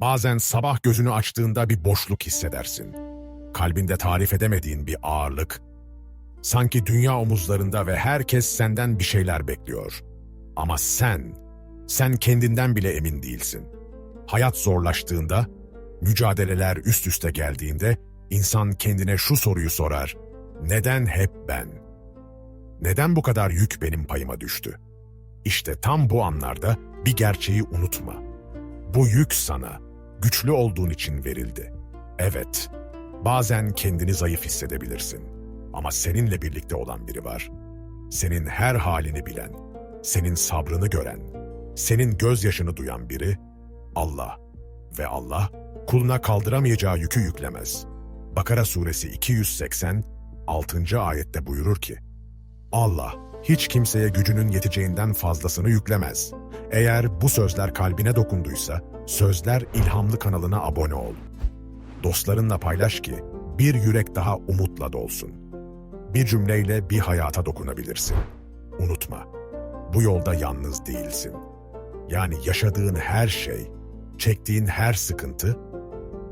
Bazen sabah gözünü açtığında bir boşluk hissedersin. Kalbinde tarif edemediğin bir ağırlık. Sanki dünya omuzlarında ve herkes senden bir şeyler bekliyor. Ama sen, sen kendinden bile emin değilsin. Hayat zorlaştığında, mücadeleler üst üste geldiğinde insan kendine şu soruyu sorar. Neden hep ben? Neden bu kadar yük benim payıma düştü? İşte tam bu anlarda bir gerçeği unutma. Bu yük sana güçlü olduğun için verildi. Evet, bazen kendini zayıf hissedebilirsin. Ama seninle birlikte olan biri var. Senin her halini bilen, senin sabrını gören, senin gözyaşını duyan biri Allah. Ve Allah kuluna kaldıramayacağı yükü yüklemez. Bakara suresi 280 6. ayette buyurur ki, Allah hiç kimseye gücünün yeteceğinden fazlasını yüklemez. Eğer bu sözler kalbine dokunduysa, Sözler İlhamlı kanalına abone ol. Dostlarınla paylaş ki bir yürek daha umutla dolsun. Bir cümleyle bir hayata dokunabilirsin. Unutma, bu yolda yalnız değilsin. Yani yaşadığın her şey, çektiğin her sıkıntı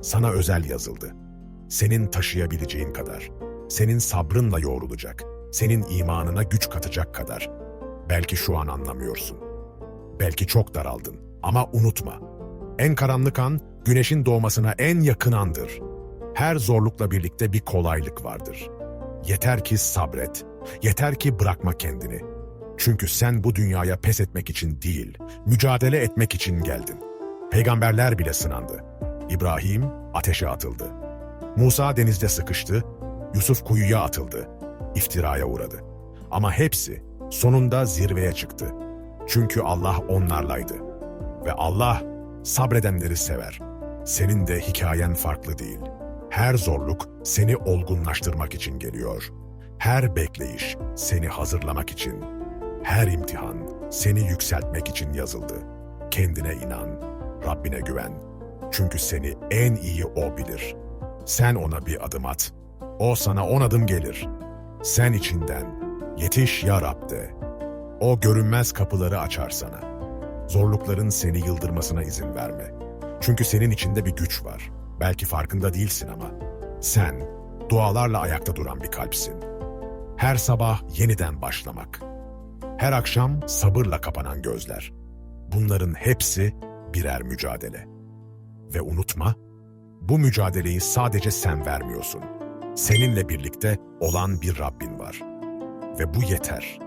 sana özel yazıldı. Senin taşıyabileceğin kadar, senin sabrınla yoğrulacak, senin imanına güç katacak kadar. Belki şu an anlamıyorsun. Belki çok daraldın ama unutma. En karanlık an, güneşin doğmasına en yakın andır. Her zorlukla birlikte bir kolaylık vardır. Yeter ki sabret, yeter ki bırakma kendini. Çünkü sen bu dünyaya pes etmek için değil, mücadele etmek için geldin. Peygamberler bile sınandı. İbrahim ateşe atıldı. Musa denizde sıkıştı, Yusuf kuyuya atıldı, iftiraya uğradı. Ama hepsi sonunda zirveye çıktı. Çünkü Allah onlarlaydı. Ve Allah sabredenleri sever. Senin de hikayen farklı değil. Her zorluk seni olgunlaştırmak için geliyor. Her bekleyiş seni hazırlamak için. Her imtihan seni yükseltmek için yazıldı. Kendine inan, Rabbine güven. Çünkü seni en iyi O bilir. Sen ona bir adım at. O sana on adım gelir. Sen içinden, yetiş ya Rab de. O görünmez kapıları açar sana. Zorlukların seni yıldırmasına izin verme. Çünkü senin içinde bir güç var. Belki farkında değilsin ama. Sen, dualarla ayakta duran bir kalpsin. Her sabah yeniden başlamak. Her akşam sabırla kapanan gözler. Bunların hepsi birer mücadele. Ve unutma, bu mücadeleyi sadece sen vermiyorsun. Seninle birlikte olan bir Rabbin var. Ve bu yeter.